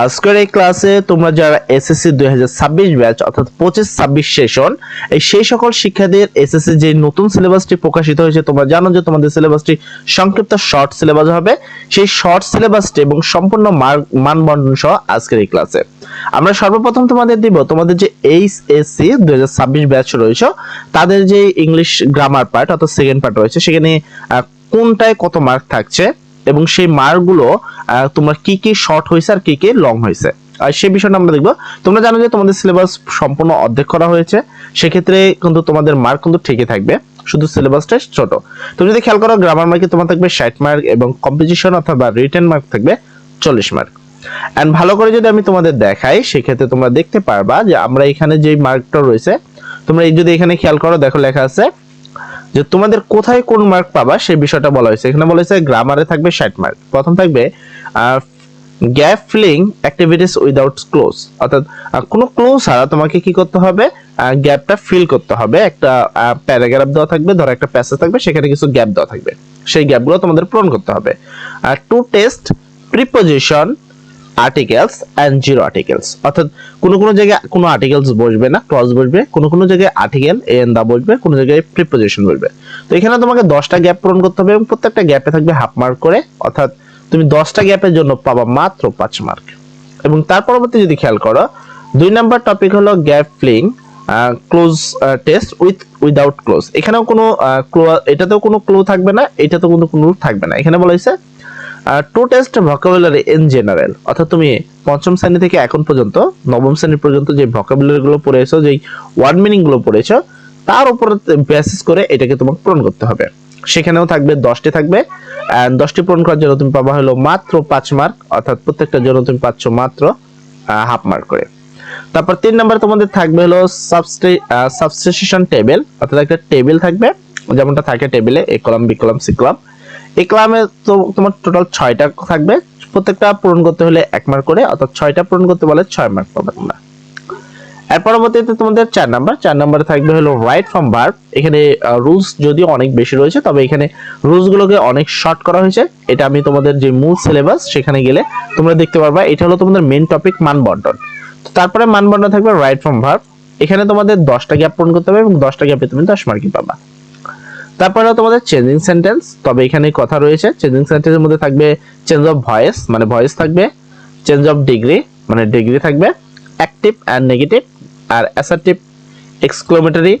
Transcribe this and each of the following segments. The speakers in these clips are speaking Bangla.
আজকের এই ক্লাসে তোমরা যারা এসএসসি দুই হাজার ছাব্বিশ ব্যাচ অর্থাৎ পঁচিশ ছাব্বিশ সেশন এই সেই সকল শিক্ষার্থীদের এসএসসি যে নতুন সিলেবাসটি প্রকাশিত হয়েছে, তোমরা জানো যে তোমাদের সিলেবাসটি সংক্ষিপ্ত শর্ট সিলেবাস হবে। সেই শর্ট সিলেবাসটি এবং সম্পূর্ণ মার্ক মানবন্টন সহ আজকের এই ক্লাসে আমরা সর্বপ্রথম তোমাদের দিব, তোমাদের যে এইচ এইচএসসি দুই হাজার ছাব্বিশ ব্যাচ রয়েছে, তাদের যে ইংলিশ গ্রামার পার্ট অর্থাৎ সেকেন্ড পার্ট রয়েছে, সেখানে কোনটায় কত মার্ক থাকছে? এবং সেই মার্কগুলো তোমার কি কি শর্ট হয়েছে আর কি কি লং হয়েছে। আর সেই বিষয়টা আমরা দেখব। তোমরা জানো যে তোমাদের সিলেবাস সম্পূর্ণ অর্ধেক করা হয়েছে। সেক্ষেত্রে কিন্তু তোমাদের মার্ক কিন্তু ঠিকই থাকবে। শুধু সিলেবাসটা ছোট। তুমি যদি খেয়াল করো গ্রামার মার্কে তোমার থাকবে ষাট মার্ক এবং কম্পোজিশন অথবা রিটেন মার্ক থাকবে চল্লিশ মার্ক অ্যান্ড ভালো করে যদি আমি তোমাদের দেখাই, সেক্ষেত্রে তোমরা দেখতে পারবা যে আমরা এখানে যে মার্কটা রয়েছে, তোমরা যদি এখানে খেয়াল করো, দেখো লেখা আছে যে তোমাদের কোথায় কোন মার্ক পাবা সেই বিষয়টা বলা হয়েছে। এখানে বলা হয়েছে গ্রামারে থাকবে ষাট মার্ক প্রথম থাকবে gap filling activities without cloze অর্থাৎ কোনো ক্লোজ ছাড়া তোমাকে কি করতে হবে? গ্যাপটা ফিল করতে হবে। একটা প্যারাগ্রাফ দেওয়া থাকবে, ধরো একটা প্যাসেজ থাকবে, সেখানে কিছু গ্যাপ দেওয়া থাকবে। সেই গ্যাপগুলো তোমাদের পূরণ করতে হবে। আর to test preposition articles and zero articles অর্থাৎ কোনো কোনো জায়গায় কোনো আর্টিকেলস বসবে না ক্লজ বসবে। কোনো কোনো জায়গায় আর্টিকেল এন দা বসবে, কোনো জায়গায় প্রিপোজিশন বসবে। তো এখানে তোমাকে দশটা গ্যাপ পূরণ করতে হবে এবং প্রত্যেকটা গ্যাপে থাকবে হাফ মার্ক করে। অর্থাৎ তুমি দশটা গ্যাপের জন্য পাবা মাত্র পাঁচ মার্ক এবং তার পরবর্তী যদি খেয়াল করো, দুই নাম্বার টপিক হলো gap filling cloze test with without cloze এখানেও কোনো ক্লো এটাতেও কোনো ক্লো থাকবে না, এটাতেও কোনো কোনো থাকবে না। এখানে বলা হয়েছে to test vocabulary in general অর্থাৎ তুমি পঞ্চম শ্রেণি থেকে এখন পর্যন্ত, নবম শ্রেণি পর্যন্ত যে ভোকাবুলারি গুলো পড়েছো, যেই ওয়ার্ড মিনিংগুলো পড়েছো, তার উপর বেসিস করে এটাকে তোমাকে পূরণ করতে হবে। সেখানেও থাকবে, দশটি থাকবে, and দশটি পূরণ করার জন্য তুমি পাবা হলো মাত্র পাঁচ মার্ক অর্থাৎ প্রত্যেকটার জন্য তুমি পাচ্ছ মাত্র হাফ মার্ক করে। তারপর তিন নম্বরে তোমাদের থাকবে হলো সাবস্টিটিউশন টেবিল অর্থাৎ একটা টেবিল থাকবে, যেমনটা থাকে টেবিলে A column B column C column এই কলামে তো তোমার টোটাল ছয়টা থাকবে। প্রত্যেকটা পূরণ করতে হলে এক মার্ক করে, অর্থাৎ ছয়টা পূরণ করতে বলে ছয় মার্ক পাবে তোমরা। এর পরবর্তীতে তোমাদের চার নাম্বার চার নাম্বারে থাকবে হলো রাইট ফ্রম ভার্ব এখানে রুলস যদিও অনেক বেশি রয়েছে, তবে এখানে রুলস গুলোকে অনেক শর্ট করা হয়েছে। এটা আমি তোমাদের যে মূল সিলেবাস সেখানে গেলে তোমরা দেখতে পারবা, এটা হলো তোমাদের মেন টপিক মান বন্টন। তো তারপরে মান বন্টন থাকবে রাইট ফ্রম ভার্ব এখানে তোমাদের দশটা গ্যাপ পূরণ করতে হবে এবং দশটা গ্যাপে তুমি দশ মার্কই পাবা। তারপরে তোমাদের চেঞ্জিং সেন্টেন্স তবে এখানে কথা রয়েছে। চেঞ্জিং সেন্টেন্সের মধ্যে থাকবে চেঞ্জ অফ ভয়েস মানে ভয়েস থাকবে চেঞ্জ অফ ডিগ্রি মানে ডিগ্রি থাকবে অ্যাক্টিভ অ্যান্ড নেগেটিভ আর অ্যাসার্টিভ এক্সক্লোমেটারি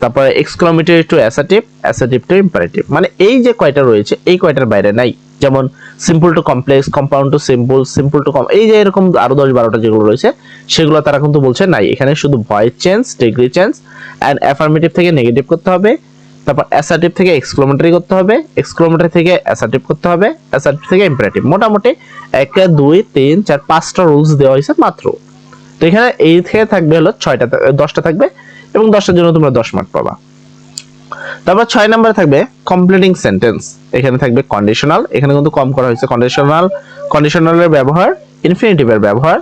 তারপরে exclamatory to assertive assertive to imperative মানে এই যে কয়টা রয়েছে, এই কয়টার বাইরে নাই। যেমন simple to complex compound to simple simple to কম এই যে এরকম আরও দশ বারোটা যেগুলো রয়েছে, সেগুলো তারা কিন্তু বলছে নাই। এখানে শুধু voice change degree change and affirmative থেকে নেগেটিভ করতে হবে। তারপর অ্যাসার্টিভ থেকে এক্সক্লোমেটারি করতে হবে এক্সক্লোমেটারি থেকে অ্যাসার্টিভ করতে হবে অ্যাসার্টিভ থেকে ইম্পারেটিভ মোটামুটি এক দুই, তিন, চার, পাঁচটা রুলস দেওয়া হয়েছে মাত্র। তো এখানে এই থেকে থাকবে হলো ছয়টা, দশটা থাকবে এবং দশটার জন্য তোমরা দশ মার্ক পাবা। তারপর ছয় নম্বরে থাকবে কমপ্লিটিং সেন্টেন্স এখানে থাকবে কন্ডিশনাল এখানে কিন্তু কম করা হয়েছে। কন্ডিশনাল কন্ডিশনালের ব্যবহার ইনফিনিটিভের ব্যবহার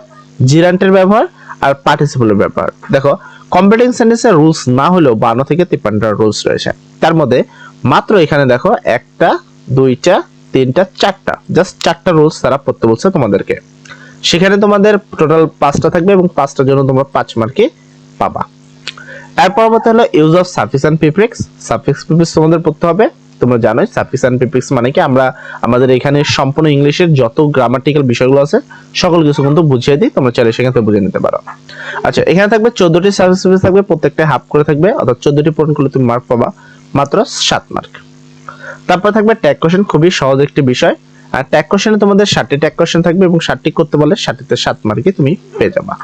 জিরান্টের ব্যবহার আর পার্টিসিপলের ব্যবহার। দেখো কমপ্লিটিং সেন্টেন্সের রুলস না হলেও বান্ন থেকে তিপ্পান্নটা রুলস রয়েছে। তার মধ্যে মাত্র এখানে দেখো একটা, দুইটা, তিনটা, চারটা। জাস্ট চারটা রুলস তারা পড়তে বলছে তোমাদেরকে। সেখানে তোমাদের টোটাল পাঁচটা থাকবে এবং পাঁচটার জন্য তোমরা পাঁচ মার্কে পাবা। এর পরবর্তী হলো use of sufficient prefix suffix prefix তোমাদের পড়তে হবে। তোমরা জানোই সাফিসিয়েন্ট প্রিফিক্স মানে কি? আমরা আমাদের এখানে সম্পূর্ণ ইংলিশের যত গ্রামাটিক্যাল বিষয়গুলো আছে, সকল কিছু কিন্তু বুঝিয়ে দিই, তোমরা চাইলে সেখান থেকে বুঝে নিতে পারো। আচ্ছা এখানে থাকবে চোদ্দটি সার্ভিস থাকবে, প্রত্যেকটা হাফ করে থাকবে, অর্থাৎ চোদ্দটি পূরণ করলে তুমি মার্ক পাবা, মাত্র সাত মার্ক তারপর থাকবে ট্যাগ কোশ্চেন খুবই সহজ একটি বিষয়। আর ট্যাগ কোশ্চেনে তোমাদের ষাটটি ট্যাগ কোশ্চেন থাকবে এবং ষাটটি করতে বলে ষাটটিতে সাত মার্কে তুমি পেয়ে যাবা।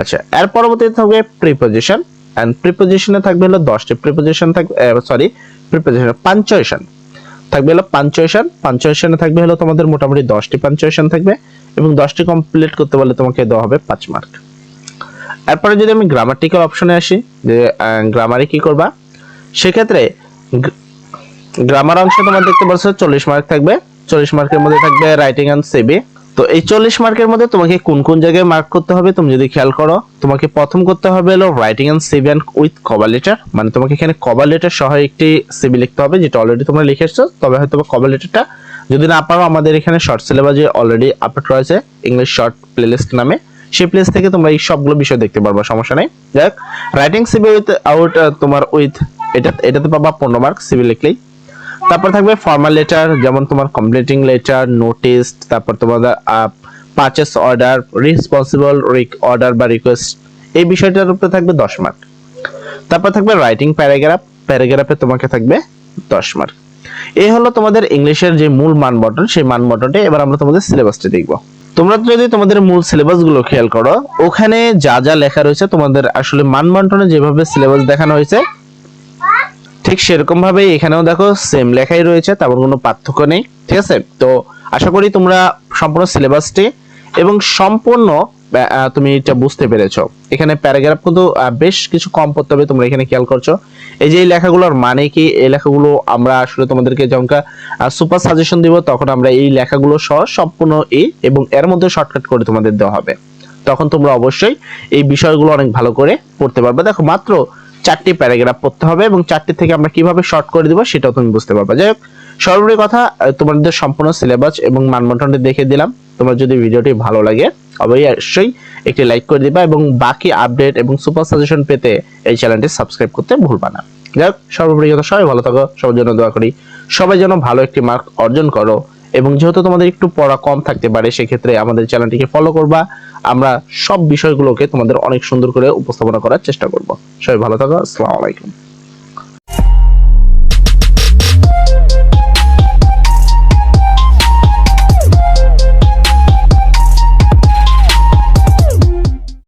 আচ্ছা এর পরবর্তীতে থাকবে প্রিপোজিশন এন্ড প্রিপোজিশনে থাকবে হলো দশটি। প্রিপোজিশন থাকবে সরি প্রিপোজিশন পাঞ্চুয়েশন থাকবে হলো পাঞ্চুয়েশন পাঞ্চুয়েশনে থাকবে হলো তোমাদের মোটামুটি দশটি পাঞ্চুয়েশন থাকবে এবং দশটি কমপ্লিট করতে বলে তোমাকে দেওয়া হবে পাঁচ মার্ক এরপরে যদি আমি গ্রামাটিক্যাল অপশনে আসি, যে গ্রামারে কি করবা? সেক্ষেত্রে গ্রামার অংশে তোমার দেখতে পাচ্ছ চল্লিশ মার্ক থাকবে। চল্লিশ মার্কের মধ্যে থাকবে রাইটিং অ্যান্ড সিবি তো এই চল্লিশ মার্কের মধ্যে তোমাকে কোন কোন জায়গায় মার্ক করতে হবে তুমি যদি খেয়াল করো, তোমাকে প্রথম করতে হবে হলো writing and CV and with cover letter মানে তোমাকে এখানে কভার লেটার সহ একটি সিবি লিখতে হবে যেটা অলরেডি তোমরা লিখে এসছো, তবে হয়তো কভার লেটারটা যদি না পারো, আমাদের এখানে শর্ট সিলেবাস সিলেবাসে অলরেডি আপলোড রয়েছে ইংলিশ শর্ট প্লেলিস্ট নামে। সেই প্লেস থেকে তোমরা এই সবগুলো বিষয় দেখতে পারবা, সমস্যা নেই। যাই রাইটিং সিবি উইথ আউট তোমার উইথ এটা এটাতে পাবা পনেরো মার্ক সিবি লিখলেই। তারপর থাকবে ফর্মাল লেটার যেমন তোমার কমপ্লিটিং লেটার নোটিস তারপর তোমাদের পারচেস অর্ডার রেসপন্সিবল অর্ডার বা রিকোয়েস্ট এই বিষয়টার উপরে থাকবে দশ মার্ক তারপর থাকবে রাইটিং প্যারাগ্রাফ প্যারাগ্রাফে তোমাকে থাকবে দশ মার্ক এই হলো তোমাদের ইংলিশের যে মূল মান বটন সেই মান বটনটা এবার আমরা তোমাদের সিলেবাসটা দেখব। তোমরা যদি তোমাদের মূল সিলেবাসগুলো খেয়াল করো, ওখানে যা যা লেখা রয়েছে, তোমাদের আসলে মান বন্টনে যেভাবে সিলেবাস দেখানো হয়েছে ঠিক সেরকম ভাবে এখানেও দেখো সেম লেখাই রয়েছে, তেমন কোনো পার্থক্য নেই, ঠিক আছে? তো আশা করি তোমরা সম্পূর্ণ সিলেবাসটি এবং সম্পূর্ণ তুমি এটা বুঝতে পেরেছ। এখানে প্যারাগ্রাফ কিন্তু বেশ কিছু কম পড়তে হবে, তোমরা এখানে খেয়াল করছ। এই যে এই লেখাগুলোর মানে কি? এই লেখাগুলো আমরা আসলে তোমাদেরকে যখন সুপার সাজেশন দিব, তখন আমরা এই লেখাগুলো সহ সম্পূর্ণ এই এবং এর মধ্যে শর্টকাট করে তোমাদের দেওয়া হবে। তখন তোমরা অবশ্যই এই বিষয়গুলো অনেক ভালো করে পড়তে পারবে। দেখো মাত্র চারটি প্যারাগ্রাফ পড়তে হবে এবং চারটি থেকে আমরা কীভাবে শর্ট করে দিব সেটাও তুমি বুঝতে পারবে। যাই হোক, সর্বোপরি কথা তোমাদের সম্পূর্ণ সিলেবাস এবং মানবন্টনটি দেখে দিলাম। তোমার যদি ভিডিওটি ভালো লাগে, অবশ্যই একটি লাইক করে দিবা এবং বাকি আপডেট এবং সুপার সাজেশন পেতে এই চ্যানেলটি সাবস্ক্রাইব করতে ভুলবা না। যাই হোক, সর্বোপরি কথা, সবাই ভালো থাকো, সবার জন্য দোয়া করি। সবাই যেন ভালো একটি মার্ক অর্জন করো এবং যেহেতু তোমাদের একটু পড়া কম থাকতে পারে, সেক্ষেত্রে আমাদের চ্যানেলটিকে ফলো করবা। আমরা সব বিষয়গুলোকে তোমাদের অনেক সুন্দর করে উপস্থাপনা করার চেষ্টা করব। সবাই ভালো থাকো, আসসালামু আলাইকুম।